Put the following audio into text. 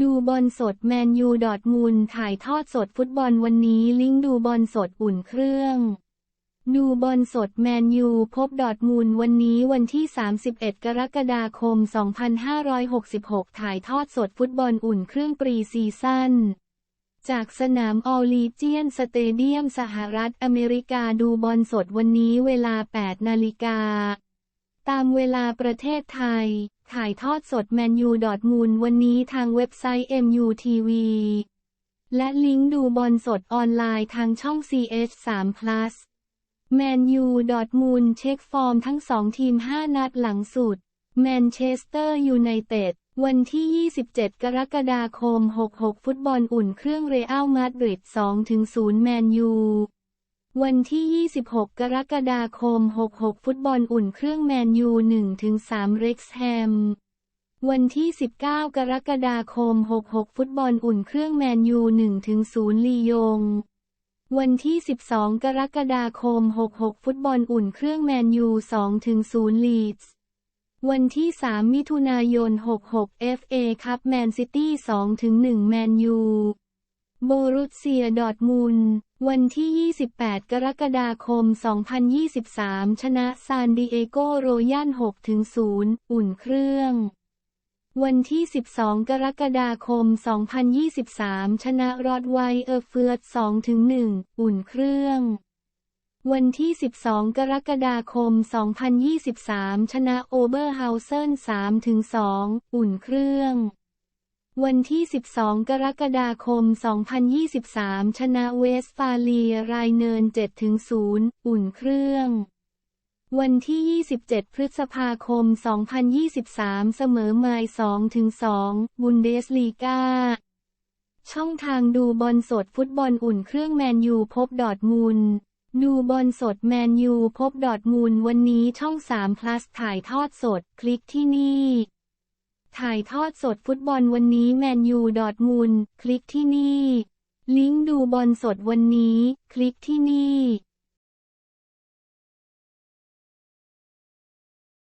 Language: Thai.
ดูบอลสดแมนยูดอทมุนถ่ายทอดสดฟุตบอลวันนี้ลิงก์ดูบอลสดอุ่นเครื่อง ดูบอลสดแมนยูพบดอทมุนวันนี้วันที่ 31 กรกฎาคม 2566 ถ่ายทอดสดฟุตบอลอุ่นเครื่องปรีซีซั่นจากสนามออลลีเจียนสเตเดียมสหรัฐอเมริกาดูบอลสดวันนี้เวลา 8 นาฬิกา ตามเวลาประเทศไทย ถ่ายทอดสดแมนยูดอทมุนวันนี้ทางเว็บไซต์ MUTV และลิงก์ดูบอลสดออนไลน์ทางช่อง CS3 Plus แมนยูดอทมุนเช็คฟอร์มทั้งสองทีม 5 นัดหลังสุด แมนเชสเตอร์ยูไนเต็ดวันที่ 27 กรกฎาคม 66 ฟุตบอลอุ่นเครื่องเรอัลมาดริด 2-0 แมนยู วันที่ 26 กรกฎาคม 66 ฟุตบอลอุ่นเครื่องแมนยู 1-3 เร็กซ์แฮม วันที่ 19 กรกฎาคม 66 ฟุตบอลอุ่นเครื่องแมนยู 1-0 ลียง วันที่ 12 กรกฎาคม 66 ฟุตบอลอุ่นเครื่องแมนยู 2-0 ลีดส์ วันที่ 3 มิถุนายน 66 FA คัพแมนซิตี้ 2-1 แมนยู โบรุสเซียดอร์ทมุนวันที่ 28 กรกฎาคม 2023 ชนะซานดิเอโกโรยัล6-0 อุ่นเครื่อง วันที่ 12 กรกฎาคม 2023 ชนะรอดไวเออร์เฟือร์ต2-1 อุ่นเครื่อง วันที่ 12 กรกฎาคม 2023 ชนะโอเบอร์เฮาเซน3-2 อุ่นเครื่อง วันที่ 12 กรกฎาคม 2023 ชนะเวสฟาเลียไรเนิน 7-0 อุ่นเครื่อง วันที่ 27 พฤษภาคม 2023 เสมอไมล์2-2 บุนเดสลีกา ช่องทางดูบอลสดฟุตบอลอุ่นเครื่องแมนยูพบดอร์ทมุนดูบอลสดแมนยูพบดอร์ทมุนวันนี้ช่อง 3 plus ถ่ายทอดสด คลิกที่นี่ ถ่ายทอดสดฟุตบอลวันนี้แมนยูดอทมูล คลิกที่นี่ ลิงก์ดูบอลสดวันนี้ คลิกที่นี่